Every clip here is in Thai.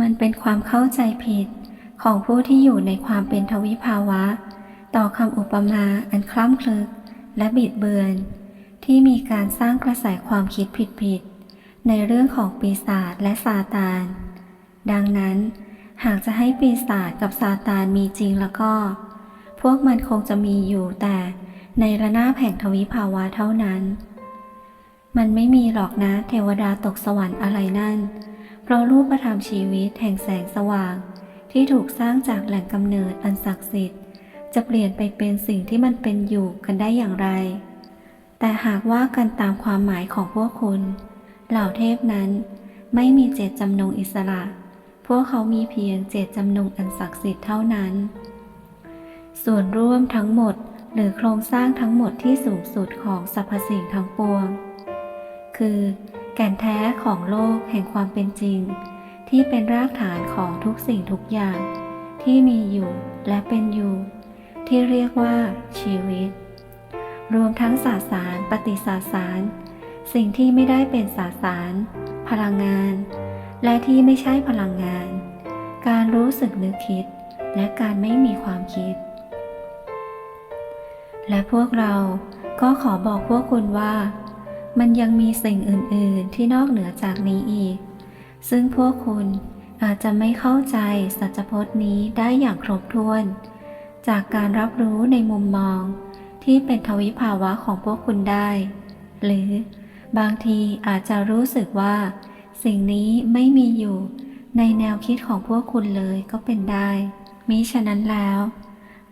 มันเป็นความเข้าใจผิดของผู้ที่อยู่ในความเป็นทวิภาวะ ต่อคำอุปมาอันคล้ำคลึกและบิดเบือน ที่มีการสร้างกระแสความคิดผิดๆในเรื่องของปีศาจและซาตาน ดังนั้น หากจะให้ปีศาจกับซาตานมีจริงแล้วก็ พวกมันคงจะมีอยู่แต่ในระนาบแห่งทวิภาวะเท่านั้น มันไม่มีหรอกนะเทวดาตกสวรรค์อะไรนั่น เพราะรูปธรรมชีวิตแห่งแสงสว่าง ที่ถูกสร้างจากแหล่งกำเนิดอันศักดิ์สิทธิ์ จะเปลี่ยนไปเป็นสิ่งที่มันเป็นอยู่กันได้อย่างไร แต่หากว่ากันตามความหมายของพวกคุณ เหล่าเทพนั้นไม่มีเจตจำนงอิสระ พวกเขามีเพียงเจตจำนงอันศักดิ์สิทธิ์เท่านั้น ส่วนร่วมทั้งหมดหรือโครงสร้างทั้งหมดที่สูงสุดของสรรพสิ่งทั้งปวง คือแก่นแท้ของโลกแห่งความเป็นจริง ที่เป็นรากฐานของทุกสิ่งทุกอย่าง ที่มีอยู่และเป็นอยู่ ที่เรียกว่าชีวิต รวมทั้งสาสารปฏิสาสาร สิ่งที่ไม่ได้เป็นสาสาร พลังงาน และที่ไม่ใช่พลังงาน การรู้สึกนึกคิด และการไม่มีความคิด และพวกเราก็ขอบอกพวกคุณว่า มันยังมีสิ่งอื่น ๆ ที่นอกเหนือจากนี้อีก ซึ่งพวกคุณอาจจะไม่เข้าใจสัจพจน์นี้ได้อย่างครบถ้วน จากการรับรู้ในมุมมองที่เป็นทวิภาวะของพวกคุณได้ หรือบางทีอาจจะรู้สึกว่า สิ่งนี้ไม่มีอยู่ในแนวคิดของพวกคุณเลยก็เป็นได้ มิฉะนั้นแล้ว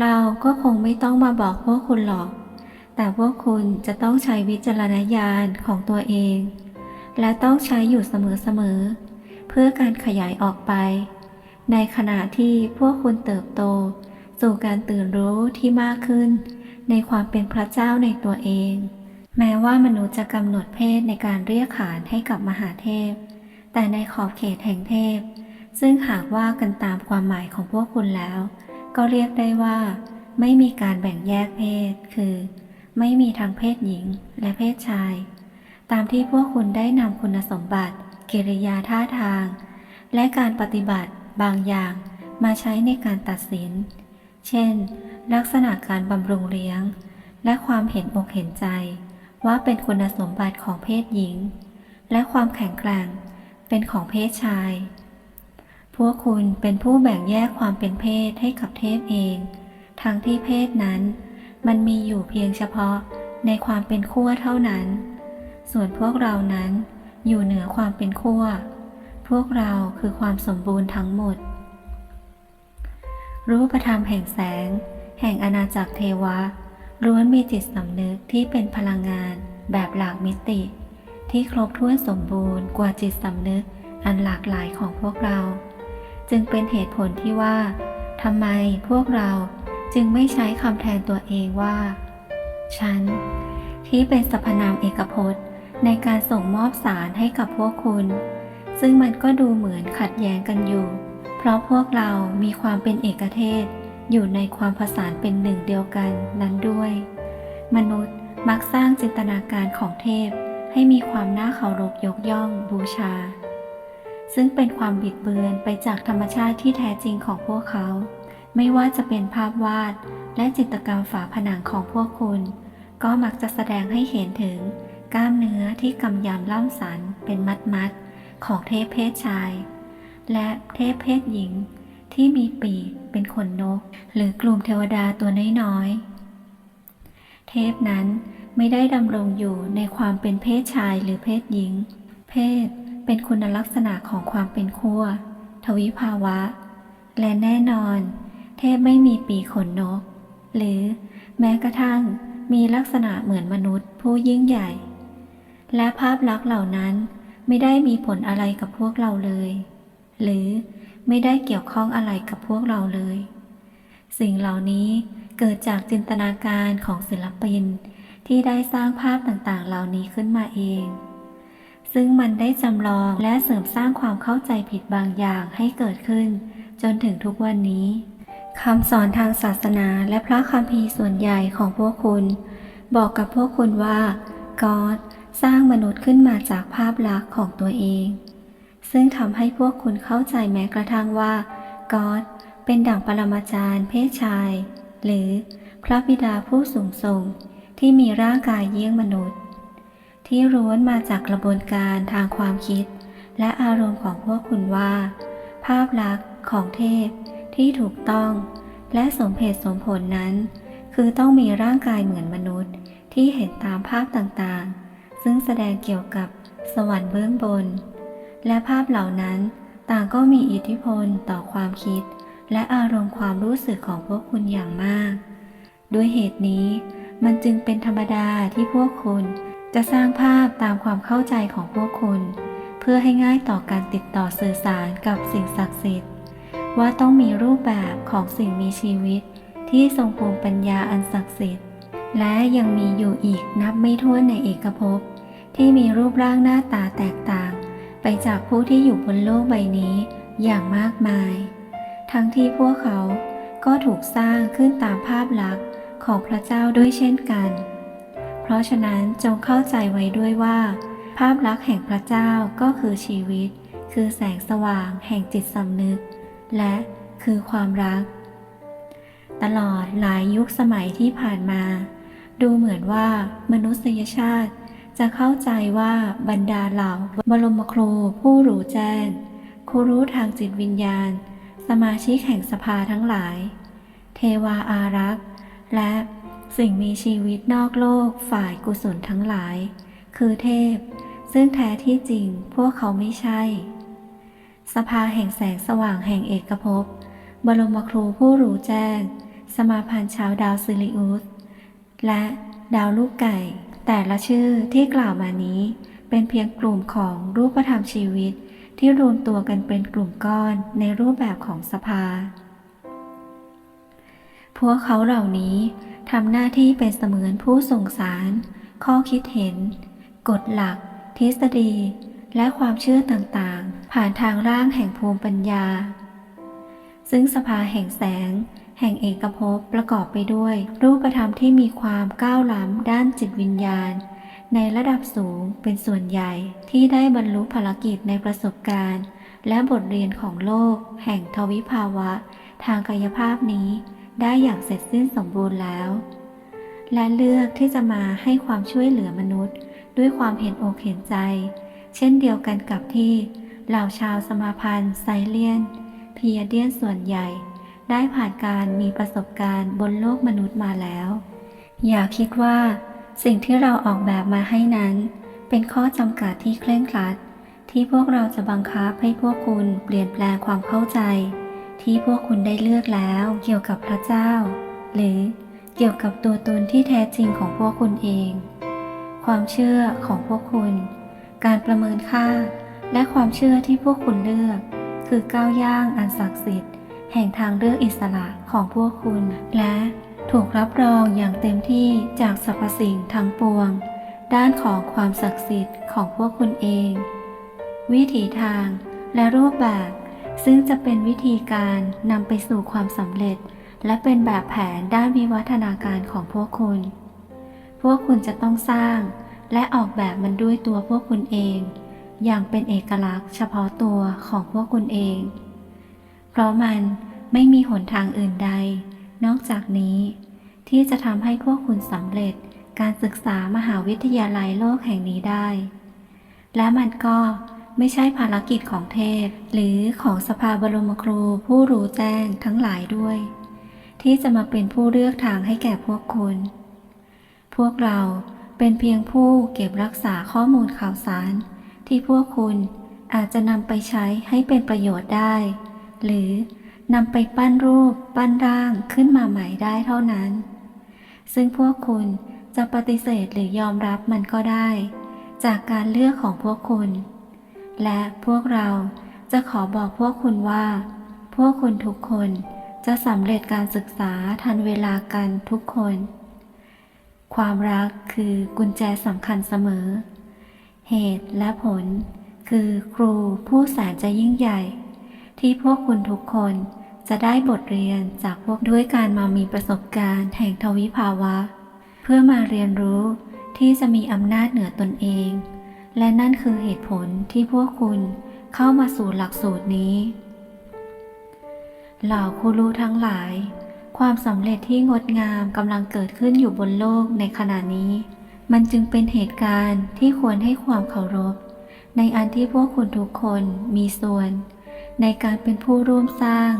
เราก็คงไม่ต้องมาบอกพวกคุณหรอก แต่พวกคุณจะต้องใช้วิจารณญาณของตัวเอง และต้องใช้อยู่เสมอๆ เพื่อการขยายออกไป ในขณะที่พวกคุณเติบโต สู่การตื่นรู้ที่มากขึ้น ในความเป็นพระเจ้าในตัวเอง แม้ว่ามนุษย์จะกำหนดเพศในการเรียกขานให้กับมหาเทพ แต่ในขอบเขตแห่งเทพ ซึ่งหากว่ากันตามความหมายของพวกคุณแล้ว ก็เรียกได้ว่า ไม่มีการแบ่งแยกเพศคือ ไม่มีทั้งเพศหญิงและเพศชาย ตามที่พวกคุณได้นำคุณสมบัติ กิริยาท่าทาง และการปฏิบัติบางอย่างมาใช้ในการตัดสิน เช่น ลักษณะการบำรุงเลี้ยง และความเห็นอกเห็นใจ ว่าเป็นคุณสมบัติของเพศหญิง และความแข็งแกร่งเป็นของเพศชาย พวกคุณเป็นผู้แบ่งแยกความเป็นเพศให้กับเทพเอง ทั้งที่เพศนั้น มันมีอยู่เพียงเฉพาะในความเป็นขั้วเท่านั้น ส่วนพวกเรานั้นอยู่เหนือความเป็นขั้ว พวกเราคือความสมบูรณ์ทั้งหมด รูปธรรมแห่งแสง แห่งอาณาจักรเทวะล้วนมีจิตสำนึกที่เป็นพลังงานแบบหลากมิติ ที่ครบถ้วนสมบูรณ์กว่าจิตสำนึกอันหลากหลายของพวกเรา จึงเป็นเหตุผลที่ว่าทำไมพวกเรา จึงไม่ใช้คำแทนตัวเองว่า ฉัน ที่เป็นสรรพนามเอกพจน์ ในการส่งมอบสารให้กับพวกคุณ ซึ่งมันก็ดูเหมือนขัดแย้งกันอยู่ เพราะพวกเรามีความเป็นเอกเทศ อยู่ในความผสานเป็นหนึ่งเดียวกันนั้นด้วย มนุษย์มักสร้างจินตนาการของเทพ ให้มีความน่าเคารพยกย่องบูชา ซึ่งเป็นความบิดเบือนไปจากธรรมชาติที่แท้จริงของพวกเขา ไม่ว่าจะเป็นภาพวาด และจิตรกรรมฝาผนังของพวกคุณ ก็มักจะแสดงให้เห็นถึง กล้ามเนื้อที่กำยำล่ำสันเป็นมัดมัดของเทพเพศชาย และเทพเพศหญิง ที่มีปีกเป็นขนนก หรือกลุ่มเทวดาตัวน้อยๆเทพนั้นไม่ได้ดำรงอยู่ในความเป็นเพศชายหรือเพศหญิง เพศเป็นคุณลักษณะของความเป็นขั้วทวิภาวะ และแน่นอน เทพไม่มีปีกขนนก หรือแม้กระทั่งมีลักษณะเหมือนมนุษย์ผู้ยิ่งใหญ่ และภาพลักษณ์เหล่านั้นไม่ได้มีผลอะไรกับพวกเราเลย หรือไม่ได้เกี่ยวข้องอะไรกับพวกเราเลย สิ่งเหล่านี้เกิดจากจินตนาการของศิลปินที่ได้สร้างภาพต่างๆ เหล่านี้ขึ้นมาเอง ซึ่งมันได้จำลองและเสริมสร้างความเข้าใจผิดบางอย่างให้เกิดขึ้น จนถึงทุกวันนี้ คำสอนทางศาสนาและพระคัมภีร์ส่วนใหญ่ของพวกคุณ บอกกับพวกคุณว่ากอดสร้างมนุษย์ขึ้นมาจากภาพลักษณ์ของตัวเอง ซึ่งทำให้พวกคุณเข้าใจแม้กระทั่งว่ากอดเป็นดั่งปรมาจารย์เพศชาย หรือพระบิดาผู้สูงส่งที่มีร่างกายเยี่ยงมนุษย์ ที่ร้วนมาจากกระบวนการทางความคิด และอารมณ์ของพวกคุณว่า ภาพลักษณ์ของเทพ ที่ถูกต้องและสมเหตุสมผลนั้น คือต้องมีร่างกายเหมือนมนุษย์ที่เห็นตามภาพต่างๆ ซึ่งแสดงเกี่ยวกับสวรรค์เบื้องบน และภาพเหล่านั้นต่างก็มีอิทธิพลต่อความคิด และอารมณ์ความรู้สึกของพวกคุณอย่างมาก ด้วยเหตุนี้มันจึงเป็นธรรมดาที่พวกคุณจะสร้างภาพตามความเข้าใจของพวกคุณ เพื่อให้ง่ายต่อการติดต่อสื่อสารกับสิ่งศักดิ์สิทธิ์ ว่าต้องมีรูปแบบของสิ่งมีชีวิต ที่ทรงภูมิปัญญาอันศักดิ์สิทธิ์ และยังมีอยู่อีกนับไม่ถ้วนในเอกภพ ที่มีรูปร่างหน้าตาแตกต่าง ไปจากผู้ที่อยู่บนโลกใบนี้อย่างมากมาย ทั้งที่พวกเขาก็ถูกสร้างขึ้นตามภาพลักษณ์ของพระเจ้าด้วยเช่นกัน เพราะฉะนั้นจงเข้าใจไว้ด้วยว่า ภาพลักษณ์แห่งพระเจ้าก็คือชีวิต คือแสงสว่างแห่งจิตสำนึก และคือความรัก ตลอดหลายยุคสมัยที่ผ่านมา ดูเหมือนว่ามนุษยชาติจะเข้าใจว่าบรรดาเหล่าบรมครูผู้รู้แจ้งครูรู้ทางจิตวิญญาณ สมาชิกแห่งสภาทั้งหลาย เทวาอารักษ์ และสิ่งมีชีวิตนอกโลกฝ่ายกุศลทั้งหลาย คือเทพ ซึ่งแท้ที่จริงพวกเขาไม่ใช่ สภาแห่งแสงสว่างแห่งเอกภพ บรมครูผู้รู้แจ้ง สมาพันธ์ชาวดาวซิลิอุส และดาวลูกไก่ แต่ละชื่อที่กล่าวมานี้ เป็นเพียงกลุ่มของรูปธรรมชีวิต ที่รวมตัวกันเป็นกลุ่มก้อนในรูปแบบของสภา พวกเขาเหล่านี้ทำหน้าที่เป็นเสมือนผู้ส่งสาร ข้อคิดเห็น กฎหลัก ทฤษฎี และความเชื่อต่างๆ ผ่านทางร่างแห่งภูมิปัญญา ซึ่งสภาแห่งแสง แห่งเอกภพประกอบไปด้วย รูปธรรมที่มีความก้าวล้ำด้านจิตวิญญาณ ในระดับสูงเป็นส่วนใหญ่ที่ได้บรรลุภารกิจในประสบการณ์ และบทเรียนของโลก แห่งทวิภาวะ ทางกายภาพนี้ ได้อย่างเสร็จสิ้นสมบูรณ์แล้ว และเลือกที่จะมาให้ความช่วยเหลือมนุษย์ ด้วยความเห็นอกเห็นใจ เช่นเดียวกันกับที่เหล่าชาวสมาพันธ์ไซเลียนพียเดียนส่วนใหญ่ ได้ผ่านการมีประสบการณ์บนโลกมนุษย์มาแล้ว อย่าคิดว่า สิ่งที่เราออกแบบมาให้นั้น เป็นข้อจำกัดที่เคร่งครัด ที่พวกเราจะบังคับให้พวกคุณเปลี่ยนแปลงความเข้าใจ ที่พวกคุณได้เลือกแล้วเกี่ยวกับพระเจ้า หรือเกี่ยวกับตัวตนที่แท้จริงของพวกคุณเอง ความเชื่อของพวกคุณ การประเมินค่า และความเชื่อที่พวกคุณเลือก คือก้าวย่างอันศักดิ์สิทธิ์ แห่งทางเลือกอิสระของพวกคุณ และถูกรับรองอย่างเต็มที่จากสรรพสิ่งทั้งปวง ด้านของความศักดิ์สิทธิ์ของพวกคุณเอง วิถีทางและรูปแบบ ซึ่งจะเป็นวิธีการนำไปสู่ความสำเร็จ และเป็นแบบแผนด้านวิวัฒนาการของพวกคุณ พวกคุณจะต้องสร้าง และออกแบบมันด้วยตัวพวกคุณเอง อย่างเป็นเอกลักษณ์เฉพาะตัวของพวกคุณเอง เพราะมันไม่มีหนทางอื่นใด นอกจากนี้ ที่จะทำให้พวกคุณสำเร็จการศึกษามหาวิทยาลัยโลกแห่งนี้ได้ และมันก็ไม่ใช่ภารกิจของเทพ หรือของสภาบรมครูผู้รู้แจ้งทั้งหลายด้วย ที่จะมาเป็นผู้เลือกทางให้แก่พวกคุณ พวกเรา เป็นเพียงผู้เก็บรักษาข้อมูลข่าวสาร ที่พวกคุณอาจจะนำไปใช้ให้เป็นประโยชน์ได้ หรือนำไปปั้นรูปปั้นร่างขึ้นมาใหม่ได้เท่านั้น ซึ่งพวกคุณจะปฏิเสธหรือยอมรับมันก็ได้ จากการเลือกของพวกคุณ และพวกเราจะขอบอกพวกคุณว่า พวกคุณทุกคนจะสำเร็จการศึกษาทันเวลากันทุกคน ความรักคือกุญแจสำคัญเสมอ เหตุและผลคือครูผู้แสนจะยิ่งใหญ่ ที่พวกคุณทุกคนจะได้บทเรียนจากพวกด้วยการมามีประสบการณ์แห่งทวิภาวะ เพื่อมาเรียนรู้ที่จะมีอำนาจเหนือตนเอง และนั่นคือเหตุผลที่พวกคุณเข้ามาสู่หลักสูตรนี้ เหล่าครูรู้ทั้งหลาย ความสำเร็จที่งดงามกำลังเกิดขึ้นอยู่บนโลกในขณะนี้ มันจึงเป็นเหตุการณ์ที่ควรให้ความเคารพ ในอันที่พวกคุณทุกคนมีส่วน ในการเป็นผู้ร่วมสร้าง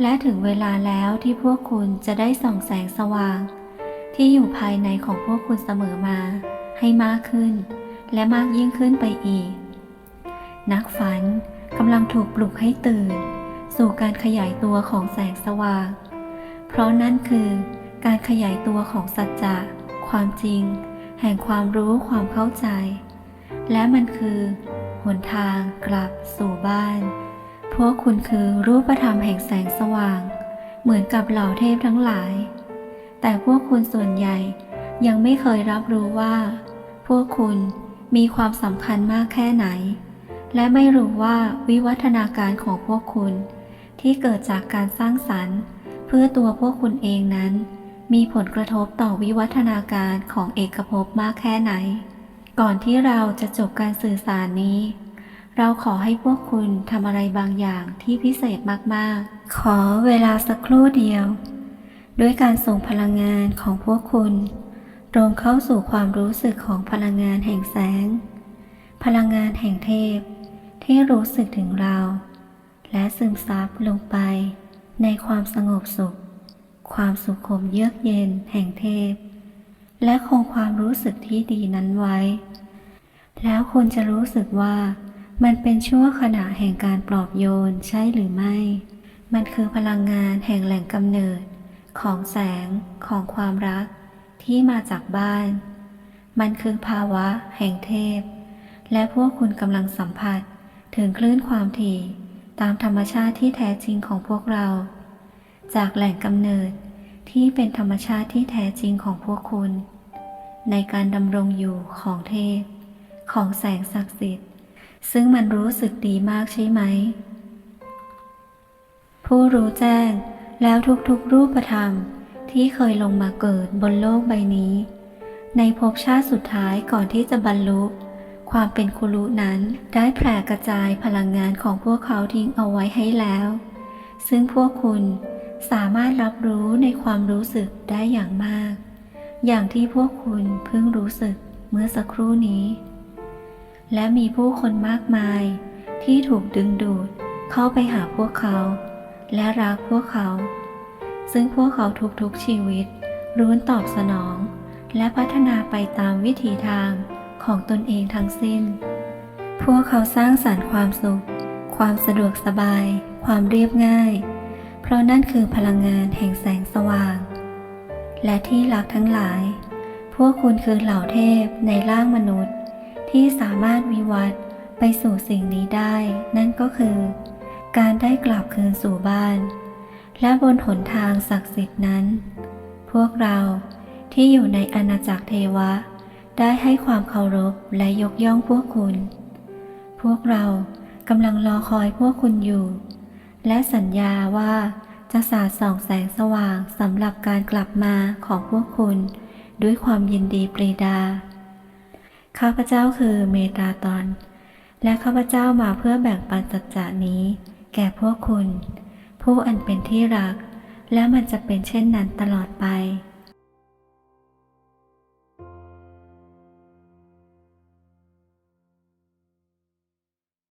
และถึงเวลาแล้วที่พวกคุณจะได้ส่องแสงสว่าง ที่อยู่ภายในของพวกคุณเสมอมา ให้มากขึ้น และมากยิ่งขึ้นไปอีก นักฝันกำลังถูกปลุกให้ตื่น สู่การขยายตัวของแสงสว่าง เพราะนั่นคือการขยายตัวของสัจจะ ความจริง แห่งความรู้ความเข้าใจ และมันคือหนทางกลับสู่บ้าน พวกคุณคือรูปธรรมแห่งแสงสว่าง เหมือนกับเหล่าเทพทั้งหลาย แต่พวกคุณส่วนใหญ่ยังไม่เคยรับรู้ว่า พวกคุณมีความสำคัญมากแค่ไหน และไม่รู้ว่าวิวัฒนาการของพวกคุณที่เกิดจากการสร้างสรรค์ เพื่อตัวพวกคุณเองนั้น มีผลกระทบต่อวิวัฒนาการของเอกภพมากแค่ไหน ก่อนที่เราจะจบการสื่อสารนี้ เราขอให้พวกคุณทำอะไรบางอย่างที่พิเศษมากๆ ขอเวลาสักครู่เดียว ด้วยการส่งพลังงานของพวกคุณ ตรงเข้าสู่ความรู้สึกของพลังงานแห่งแสง พลังงานแห่งเทพ ที่รู้สึกถึงเรา และซึมซับลงไป ในความสงบสุข ความสุขมเยือกเย็นแห่งเทพ และคงความรู้สึกที่ดีนั้นไว้ แล้วคุณจะรู้สึกว่า มันเป็นชั่วขณะแห่งการปลอบโยนใช่หรือไม่ มันคือพลังงานแห่งแหล่งกำเนิด ของแสง ของความรัก ที่มาจากบ้าน มันคือภาวะ แห่งเทพ และพวกคุณกำลังสัมผัสถึงคลื่นความถี่ ตามธรรมชาติที่แท้จริงของพวกเรา จากแหล่งกำเนิดที่เป็นธรรมชาติที่แท้จริงของพวกคุณ ในการดำรงอยู่ของเทพ ของแสงศักดิ์สิทธิ์ ซึ่งมันรู้สึกดีมากใช่ไหม ผู้รู้แจ้งแล้วทุกๆรูปธรรมที่เคยลงมาเกิดบนโลกใบนี้ ในภพชาติสุดท้ายก่อนที่จะบรรลุ ความเป็นคุรุนั้นได้แผ่กระจายพลังงานของพวกเขาทิ้งเอาไว้ให้แล้ว ซึ่งพวกคุณสามารถรับรู้ในความรู้สึกได้อย่างมาก อย่างที่พวกคุณเพิ่งรู้สึกเมื่อสักครู่นี้ และมีผู้คนมากมายที่ถูกดึงดูดเข้าไปหาพวกเขา และรักพวกเขา ซึ่งพวกเขาทุกๆชีวิตล้วนตอบสนอง และพัฒนาไปตามวิถีทาง ของตนเองทั้งสิ้น พวกเขาสร้างสรรค์ความสุข ความสะดวกสบาย ความเรียบง่าย เพราะนั่นคือพลังงานแห่งแสงสว่าง และที่รักทั้งหลาย พวกคุณคือเหล่าเทพในร่างมนุษย์ ที่สามารถวิวัฒน์ไปสู่สิ่งนี้ได้ นั่นก็คือ การได้กลับคืนสู่บ้าน และบนหนทางศักดิ์สิทธิ์นั้น พวกเราที่อยู่ในอาณาจักรเทวะ ได้ให้ความเคารพและยกย่องพวกคุณ พวกเรากำลังรอคอยพวกคุณอยู่ และสัญญาว่าจะสาดส่องแสงสว่างสำหรับการกลับมาของพวกคุณ ด้วยความยินดีปรีดา ข้าพเจ้าคือเมตาตอน และข้าพเจ้ามาเพื่อแบ่งปันสัจจานี้ แก่พวกคุณ ผู้อันเป็นที่รัก และมันจะเป็นเช่นนั้นตลอดไป